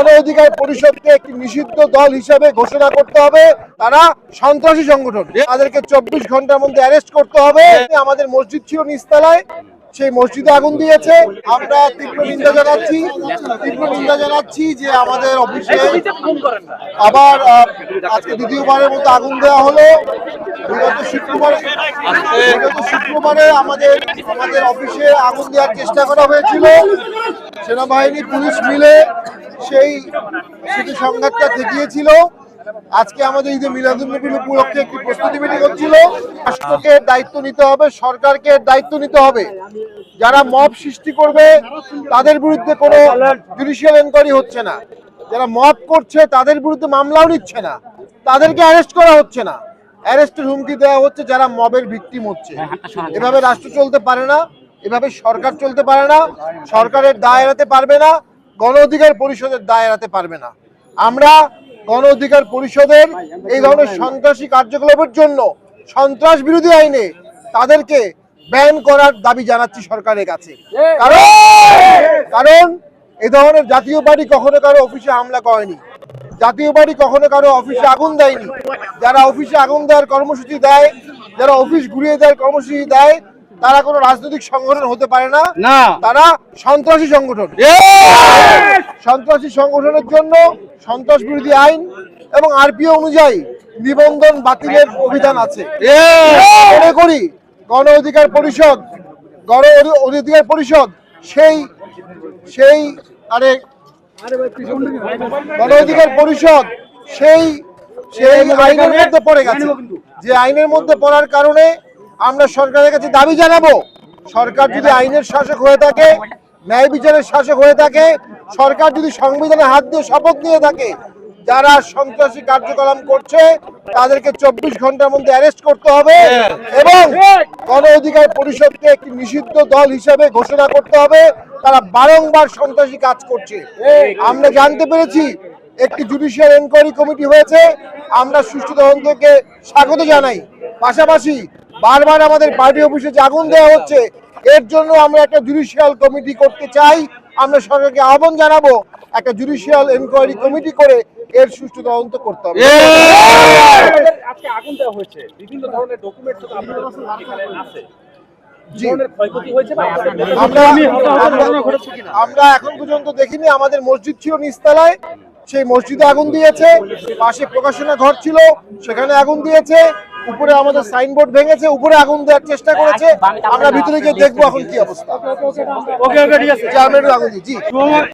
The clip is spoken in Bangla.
গণ অধিকার পরিষদকে একটি নিষিদ্ধ দল হিসাবে ঘোষণা করতে হবে। তারা সন্ত্রাসী সংগঠন। তাদেরকে চব্বিশ ঘণ্টার মধ্যে অ্যারেস্ট করতে হবে। আমাদের মসজিদ ছিল নিস্তালায় সেই মসজিদে আগুন দিয়েছে। আমরা তীব্র নিন্দা জানাচ্ছি। তীব্র নিন্দা জানাচ্ছি যে আমাদের অফিসে আবার আজকে দ্বিতীয়বারের মতো আগুন দেওয়া হলো। বিগত শুক্রবারে বিগত শুক্রবারে আমাদের আমাদের অফিসে আগুন দেওয়ার চেষ্টা করা হয়েছিল। সেনাবাহিনী, পুলিশ মিলে সেই সেটি সংঘাতটা ঠেকিয়েছিল আজকে আমাদের ঈদে মিলাদুন্নবীর উপলক্ষে একটি প্রস্তুতি মিটিং হচ্ছিল। রাষ্ট্রকে দায়িত্ব নিতে হবে, সরকারকে দায়িত্ব নিতে হবে। যারা মব সৃষ্টি করবে, তাদের বিরুদ্ধে কোনো জুডিশিয়াল এনকোয়ারি হচ্ছে না। যারা মব করছে, তাদের বিরুদ্ধে মামলাও নিচ্ছে না। তাদেরকে অ্যারেস্ট করা হচ্ছে না। অ্যারেস্টের হুমকি দেওয়া হচ্ছে, যারা মবের ভিকটিম হচ্ছে। এভাবে রাষ্ট্র চলতে পারে না, এভাবে সরকার চলতে পারে না, সরকারের দায় এড়াতে পারবে না। গণ অধিকার পরিষদের দায় এড়াতে পারবে না। আমরা গণ অধিকার পরিষদের এই ধরনের সন্ত্রাসী কার্যকলাপের জন্য সন্ত্রাস বিরোধী আইনে তাদেরকে ব্যান করার দাবি জানাচ্ছি সরকারের কাছে। কারণ কারণ এই ধরনের জাতীয় বাড়ি কখনো কারও অফিসে হামলা করেনি। জাতীয় বাড়ি কখনো কারও অফিসে আগুন দেয়নি। যারা অফিসে আগুন দেওয়ার কর্মসূচি দেয়, যারা অফিস ঘুরিয়ে দেওয়ার কর্মসূচি দেয় তারা কোনো রাজনৈতিক সংগঠন হতে পারে না। না। তারা সন্ত্রাসী সংগঠন। সন্ত্রাসী সংগঠনের জন্য সন্ত্রাস বিরোধী আইন এবং আরপিও অনুযায়ী নিবন্ধন বাতিলের অভিধান আছে। মনে করি গণ অধিকার পরিষদ গণ অধি- অধিকার পরিষদ সেই সেই আরে গণ অধিকার পরিষদ সেই সেই আইনের মধ্যে পড়ে গেছে। যে আইনের মধ্যে পড়ার কারণে আমরা সরকারের কাছে দাবি জানাব। সরকার যদি আইনের শাসক হয়ে থাকে, ন্যায় বিচারের শাসক হয়ে থাকে, সরকার যদি সংবিধানে হাত দিয়ে শপথ নিয়ে থাকে, যারা সন্ত্রাসী কার্যকলাপ করছে, তাদেরকে চব্বিশ ঘণ্টার মধ্যে অ্যারেস্ট করতে হবে এবং গণ অধিকার পরিষদকে একটি নিষিদ্ধ দল হিসেবে ঘোষণা করতে হবে। তারা বারংবার সন্ত্রাসী কাজ করছে। আমরা জানতে পেরেছি, একটি জুডিশিয়াল এনকোয়ারি কমিটি হয়েছে। আমরা সুষ্ঠু তদন্তকে স্বাগত জানাই। পাশাপাশি বারবার আমাদের পার্টি অফিসে যে আগুন দেওয়া হচ্ছে। এর জন্য আমরা একটা জুডিশিয়াল কমিটি করতে চাই। আমরা সরকারকে আহ্বান জানাব একটা জুডিশিয়াল এনকোয়ারি কমিটি করে এর সুষ্ঠু তদন্ত করতে হবে। আগুন দেওয়া হয়েছে। বিভিন্ন ধরনের ডকুমেন্ট আছে। আমরা এখন পর্যন্ত দেখিনি। আমাদের মসজিদ ছিল নিস্তালায় সেই মসজিদে আগুন দিয়েছে। পাশে প্রকাশনা ঘর ছিল। সেখানে আগুন দিয়েছে। উপরে আমাদের সাইনবোর্ড ভেঙেছে উপরে আগুন দেওয়ার চেষ্টা করেছে। আমরা ভিতরে গিয়ে দেখব এখন কি অবস্থা। ওকে ওকে ঠিক আছে। আগুন জি।